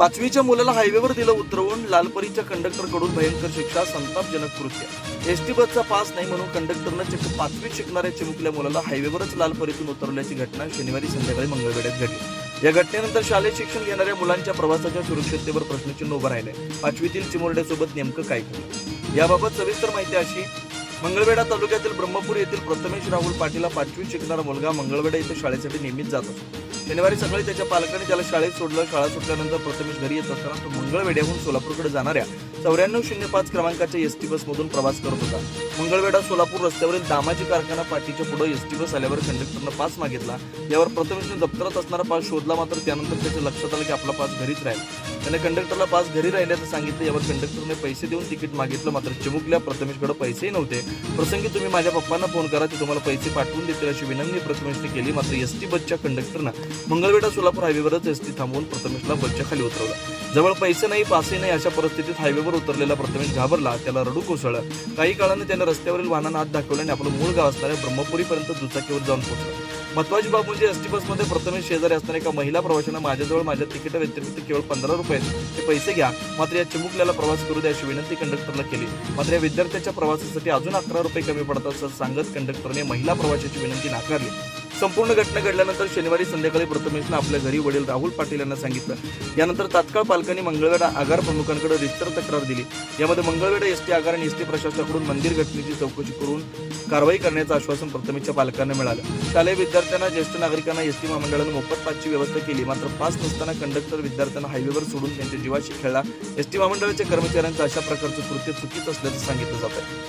पाचवीच्या मुलाला हायवेवर दिलं उतरवून लालपरीच्या कंडक्टरकडून भयंकर शिक्षा संतापजनक कृत्य. एसटी बसचा पास नाही म्हणून कंडक्टरनं चक्क पाचवीत शिकणाऱ्या चिमुकल्या मुलाला हायवेवरच लालपरीतून उतरवल्याची घटना शनिवारी संध्याकाळी मंगळवेड्यात घडली. या घटनेनंतर शालेय शिक्षण घेणाऱ्या मुलांच्या प्रवासाच्या सुरक्षिततेवर प्रश्नचिन्ह उभं राहिले पाचवीतील चिमुरड्यासोबत नेमकं काय याबाबत सविस्तर माहिती अशी मंगळवेढा तालुक्यातील ब्रह्मपूर येथील प्रथमेश राहुल पाटील पाचवी पाचवीत शिकणारा मुलगा मंगळवेढा येथे शाळेसाठी नेहमीच जात असतो. शनिवारी सकाळी त्याच्या पालकांनी त्याला शाळेत सोडलं. शाळा सुटल्यानंतर प्रथमेश घरी येत असताना तो मंगळवेढ्याहून सोलापूरकडे जाणाऱ्या चौऱ्याण्णव शून्य पाच क्रमांकाच्या एस टी बसमधून प्रवास करत होता. मंगळवेढा सोलापूर रस्त्यावरील दामाजी कारखाना पाठीच्या पुढे एस टी बस आल्यावर कंडक्टरनं पास मागितला. यावर प्रथमेशने दप्तरात असणारा पास शोधला मात्र त्यानंतर त्याच्या लक्षात आलं की आपला पास घरीच राहील. त्याने कंडक्टरला पास घरी राहिल्याचं सांगितलं. यावर कंडक्टरने पैसे देऊन तिकीट मागितलं. मात्र चिमुकल्या प्रथमेशकडे पैसेही नव्हते. प्रसंगी तुम्ही माझ्या पप्पांना फोन करा. ते तुम्हाला पैसे पाठवून देतील अशी विनंती प्रथमेशने केली. मात्र एस टी बसच्या कंडक्टरनं मंगळवेढा सोलापूर हायवेवरच एस टी थांबवून प्रथमेशला बसच्या खाली उतरवलं. जवळ पैसे नाही पासही नाही अशा परिस्थितीत हायवेवर उतरलेला प्रथमेश घाबरला त्याला रडू कोसळलं. काही काळाने त्याने रस्त्यावरील वाहनांना हात दाखवले आणि आपलं मूळ गाव असणाऱ्या ब्रह्मपुरीपर्यंत दुचाकीवर जाऊन पोहोचलं. महत्वाची बाब म्हणजे एस टी बसमध्ये प्रथमेश शेजारी असणाऱ्या एका महिला प्रवाशानं माझ्याजवळ माझ्या तिकीट व्यतिरिक्त केवळ पंधरा रुपये आहेत. ते पैसे घ्या मात्र या चिमुकल्याला प्रवास करू द्या अशी विनंती कंडक्टरला केली. मात्र या विद्यार्थ्याच्या प्रवासासाठी अजून अकरा रुपये कमी पडतात असं सांगत कंडक्टरने महिला प्रवाशाची विनंती नाकारली. संपूर्ण घटना घडल्यानंतर शनिवारी संध्याकाळी प्रथमेशनं आपल्या घरी वडील राहुल पाटील यांना सांगितलं. यानंतर तात्काळ पालकांनी मंगळवेढा आगार प्रमुखांकडे रिस्टर तक्रार दिली. यामध्ये मंगळवेढा एसटी आगार आणि एसटी प्रशासनाकडून मंदिर घटनेची चौकशी करून कारवाई करण्याचं आश्वासन प्रथमेशच्या पालकांना मिळालं. शालेय विद्यार्थ्यांना ज्येष्ठ नागरिकांना एसटी महामंडळानं मोफत पासची व्यवस्था केली. मात्र पास नसताना कंडक्टर विद्यार्थ्यांना हायवेवर सोडून त्यांच्या जीवाशी खेळला. एसटी महामंडळाच्या कर्मचाऱ्यांचं अशा प्रकारचं कृत्य चुकीचं असल्याचं सांगितलं जातं